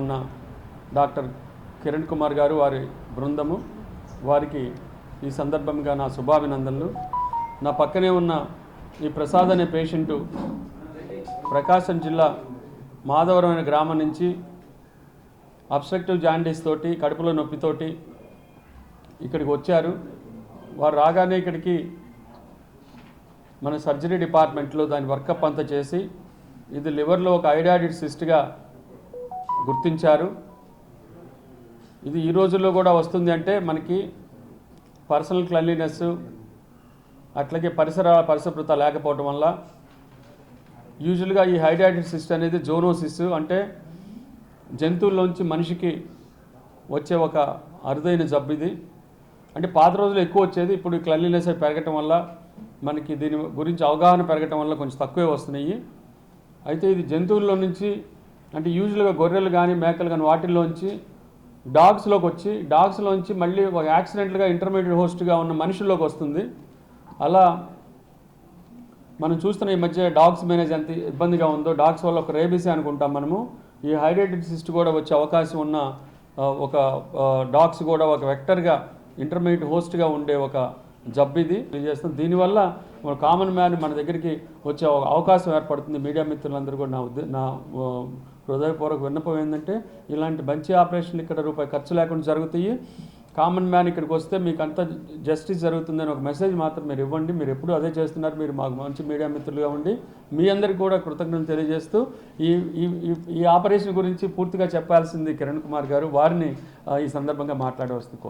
ఉన్న డాక్టర్ కిరణ్ కుమార్ గారు వారి బృందము. వారికి ఈ సందర్భంగా నా శుభాభినందనలు. నా పక్కనే ఉన్న ఈ ప్రసాద్ అనే పేషెంటు ప్రకాశం జిల్లా మాధవరం అనే గ్రామం నుంచి అబ్స్ట్రక్టివ్ జాండీస్ తోటి కడుపులో నొప్పితోటి ఇక్కడికి వచ్చారు. వారు రాగానే ఇక్కడికి మన సర్జరీ డిపార్ట్మెంట్లో దాని వర్కప్ అంతా చేసి ఇది లివర్లో ఒక ఐడాడిడ్ సిస్ట్గా గుర్తించారు. ఇది ఈ రోజుల్లో కూడా వస్తుంది అంటే మనకి పర్సనల్ క్లన్లీనెస్ అట్లాగే పరిసర పరిశుభ్రత లేకపోవడం వల్ల యూజువల్గా ఈ హైడ్రాటిడ్ సిస్ట్ అనేది జోనోసిస్ అంటే జంతువుల్లోంచి మనిషికి వచ్చే ఒక అరుదైన జబ్బు ఇది. అంటే పాత రోజులు ఎక్కువ వచ్చేది ఇప్పుడు క్లన్లీనెస్ పెరగటం వల్ల మనకి దీని గురించి అవగాహన పెరగటం వల్ల కొంచెం తక్కువే వస్తున్నాయి. అయితే ఇది జంతువుల్లో నుంచి అంటే యూజువల్గా గొర్రెలు కానీ మేకలు కానీ వాటిల్లోంచి డాగ్స్లోకి వచ్చి డాగ్స్లోంచి మళ్ళీ ఒక యాక్సిడెంట్గా ఇంటర్మీడియట్ హోస్ట్గా ఉన్న మనుషుల్లోకి వస్తుంది. అలా మనం చూస్తున్న ఈ మధ్య డాగ్స్ మేనేజ్ ఎంత ఇబ్బందిగా ఉందో డాగ్స్ వల్ల ఒక రేబీసీ అనుకుంటాం మనము. ఈ హైడ్రేటెడ్ సిస్ట్ కూడా వచ్చే అవకాశం ఉన్న ఒక డాగ్స్ కూడా ఒక వెక్టర్గా ఇంటర్మీడియట్ హోస్ట్గా ఉండే ఒక జబ్బు ఇది దీనివల్ల కామన్ మ్యాన్ మన దగ్గరికి వచ్చే ఒక అవకాశం ఏర్పడుతుంది. మీడియా మిత్రులందరూ కూడా నా ఉద్దే నా హృదయపూర్వక విన్నపం ఏంటంటే ఇలాంటి మంచి ఆపరేషన్లు ఇక్కడ రూపాయి ఖర్చు లేకుండా జరుగుతాయి. కామన్ మ్యాన్ ఇక్కడికి వస్తే మీకు అంత జస్టిస్ జరుగుతుందని ఒక మెసేజ్ మాత్రం మీరు ఇవ్వండి. మీరు ఎప్పుడు అదే చేస్తున్నారు. మీరు మాకు మంచి మీడియా మిత్రులుగా ఉండి మీ అందరికీ కూడా కృతజ్ఞతలు తెలియజేస్తూ ఈ ఈ ఆపరేషన్ గురించి పూర్తిగా చెప్పాల్సింది కిరణ్ కుమార్ గారు. వారిని ఈ సందర్భంగా మాట్లాడవలసింది కోరు